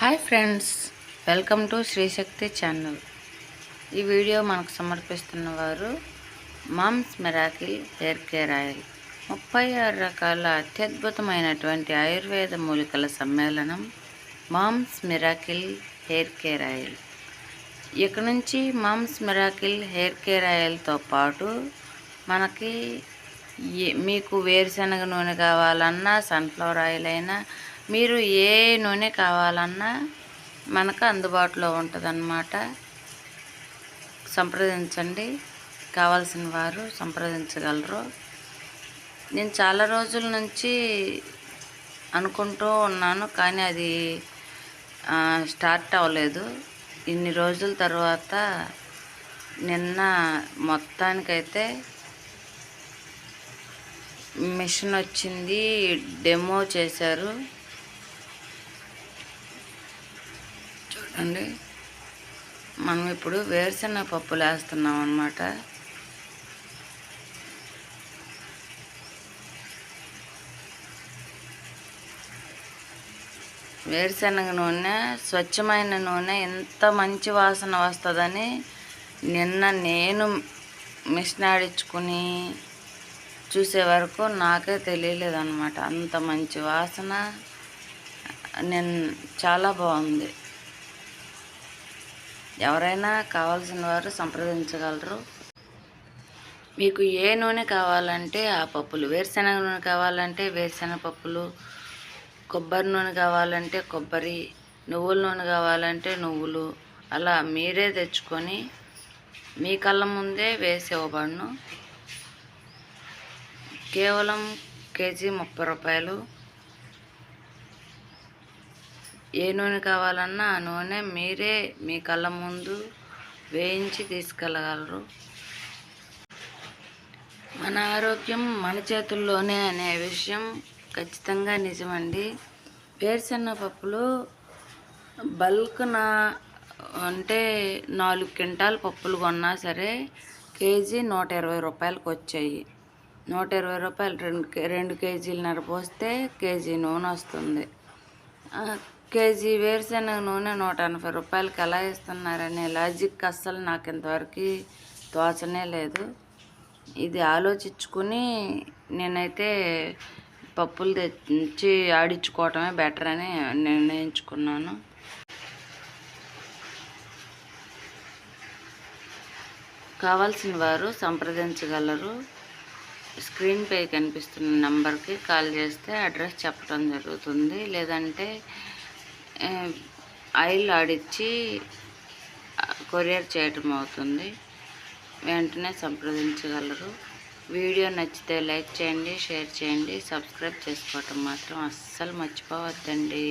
Hi friends welcome to Srishakti channel. ఈ video మనకు సమర్పిస్తున్న వారు mom's miracle hair care oil. ముప్పై ఆరు రకాల అత్యద్భుతమైనటువంటి ఆయుర్వేద మూలికల సమ్మేళనం mom's miracle hair care oil. ఇక నుంచి మామ్స్ మిరాకిల్ హెయిర్ కేర్ ఆయిల్తో పాటు మనకి మీకు వేరుశనగ నూనె కావాలన్నా సన్ఫ్లవర్ ఆయిల్ అయినా మీరు ఏ నూనె కావాలన్నా మనకు అందుబాటులో ఉంటుందన్నమాట. సంప్రదించండి. కావాల్సిన వారు సంప్రదించగలరు. నేను చాలా రోజుల నుంచి అనుకుంటూ ఉన్నాను కానీ అది స్టార్ట్ అవ్వలేదు. ఇన్ని రోజుల తర్వాత నిన్న మొత్తానికైతే మిషన్ వచ్చింది డెమో చేశారు. అండి. మనం ఇప్పుడు వేరుశెనగ పప్పులు వేస్తున్నాం అన్నమాట. వేరుశెనగ నూనె స్వచ్ఛమైన నూనె ఎంత మంచి వాసన వస్తుందని నిన్న నేను మిషన్ ఆడించుకుని చూసే వరకు నాకే తెలియలేదు అంత మంచి వాసన నేను చాలా బాగుంది. ఎవరైనా కావాల్సిన వారు సంప్రదించగలరు. మీకు ఏ నూనె కావాలంటే ఆ పప్పులు వేరుశనగ నూనె కావాలంటే వేరుశనగ పప్పులు కొబ్బరి నూనె కావాలంటే కొబ్బరి నువ్వుల నూనె కావాలంటే నువ్వులు అలా మీరే తెచ్చుకొని మీ కళ్ళ ముందే వేసి ఇవ్వబడును. కేవలం కేజీ ముప్పై రూపాయలు. ఏ నూనె కావాలన్నా ఆ నూనె మీరే మీ కళ్ళ ముందు వేయించి తీసుకెళ్ళగలరు. మన ఆరోగ్యం మన చేతుల్లోనే అనే విషయం ఖచ్చితంగా నిజమండి. వేరుశెనగ పప్పులు బల్క్న అంటే నాలుగు క్వింటాల్ పప్పులు కొన్నా సరే కేజీ నూట ఇరవై రూపాయలకు వచ్చాయి. నూట ఇరవై రూపాయలు రెండు కే- రెండు కేజీలన్నర పోస్తే కేజీ నూనె వస్తుంది. కేజీ వేరుశెనగ నూనె నూట ఎనభై రూపాయలకి ఎలా ఇస్తున్నారనే లాజిక్ అస్సలు నాకు ఇంతవరకు తోచనే లేదు. ఇది ఆలోచించుకుని నేనైతే పప్పులు తెచ్చి ఆడించుకోవటమే బెటర్ అని నిర్ణయించుకున్నాను. కావాల్సిన వారు సంప్రదించగలరు. స్క్రీన్ పై కనిపిస్తున్న నెంబర్కి కాల్ చేస్తే అడ్రస్ చెప్పడం జరుగుతుంది. లేదంటే ఆయిల్ ఆడిచ్చి కొరియర్ చేయటం అవుతుంది. వెంటనే సంప్రదించగలరు. వీడియో నచ్చితే లైక్ చేయండి షేర్ చేయండి సబ్స్క్రైబ్ చేసుకోవటం మాత్రం అస్సలు మర్చిపోవద్దండి.